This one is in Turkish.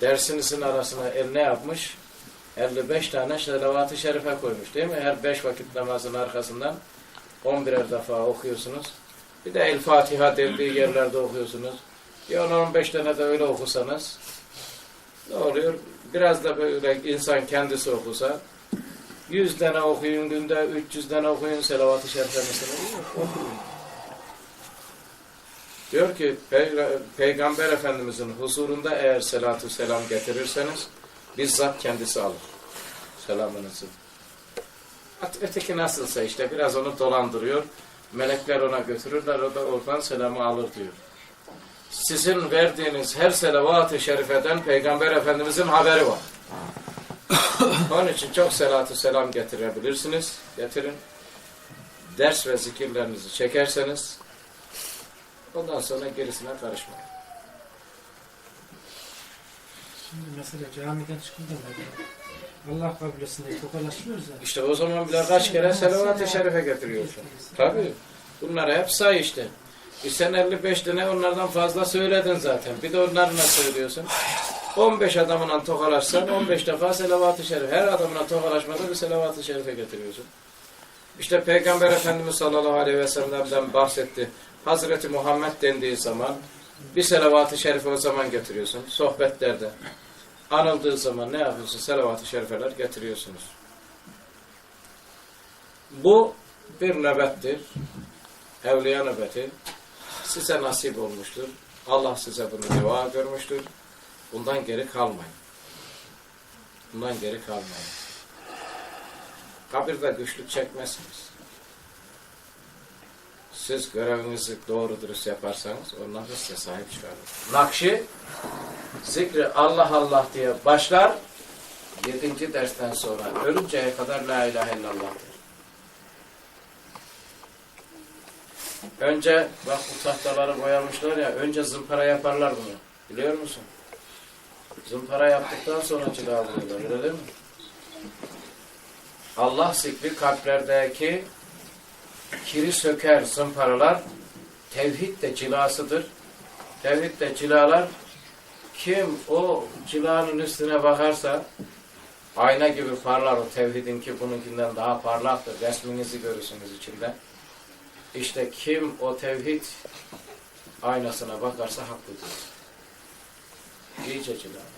Dersinizin arasına el ne yapmış? 55 tane salavat-ı şerife koymuş değil mi? Her 5 vakit namazın arkasından 11'er defa okuyorsunuz. Bir de El Fatiha dendiği yerlerde okuyorsunuz. Bir 10-15 tane de öyle okusanız ne oluyor? Biraz da böyle insan kendisi okusa 100 tane okuyun günde, 300 tane okuyun selavat-ı şerife mesela. Okuyun. Diyor ki Peyg- Peygamber Efendimizin huzurunda eğer selatü selam getirirseniz bizzat kendisi alır selamınızı. Öteki nasılsa işte biraz onu dolandırıyor. Melekler ona götürürler o da oradan selamı alır diyor. Sizin verdiğiniz her selavat-ı şerifeden Peygamber Efendimizin haberi var. Onun için çok selatü selam getirebilirsiniz. Getirin. Ders ve zikirlerinizi çekerseniz ondan sonra gerisine karışmayın. Şimdi mesela camiden çıkınca Allah diye tokalaşmıyoruz ya. İşte o zaman bile kaç kere selavat-ı şerife getiriyorsun. Tabii. Bunları hep say işte. E sen 55 tane onlardan fazla söyledin zaten. Bir de onları nasıl söylüyorsun? 15 adamla tokalaşsan 15 defa selavat-ı şerif. Her adamla tokalaşmada bir selavat-ı şerife getiriyorsun. İşte Peygamber Efendimiz sallallahu aleyhi ve sellem'den bahsetti. Hazreti Muhammed dendiği zaman bir selavat-ı şerife o zaman getiriyorsun. Sohbetlerde. Anıldığı zaman ne yapıyorsun? Selavat-ı şerifeler getiriyorsunuz. Bu bir nöbettir. Evliya nöbeti. Size nasip olmuştur. Allah size bunu dua görmüştür. Bundan geri kalmayın. Bundan geri kalmayın. Kabirde güçlük çekmezsiniz. Siz görevinizi doğru dürüst yaparsanız onlar da size sahip çıkarır. Nakşi zikri Allah Allah diye başlar. Yedinci dersten sonra ölünceye kadar la ilahe illallah der. Önce bak bu tahtaları boyamışlar ya önce zımpara yaparlar bunu. Biliyor musun? Zımpara yaptıktan sonra cila alıyorlar öyle değil mi? Allah zikri kalplerdeki kiri söker zımparalar tevhid de cilasıdır. Tevhid de cilalar kim o cilanın üstüne bakarsa ayna gibi parlar o tevhidin ki bununkinden daha parlaktır. Resminizi görürsünüz içinde. İşte kim o tevhid aynasına bakarsa haklıdır. İyice cilalar.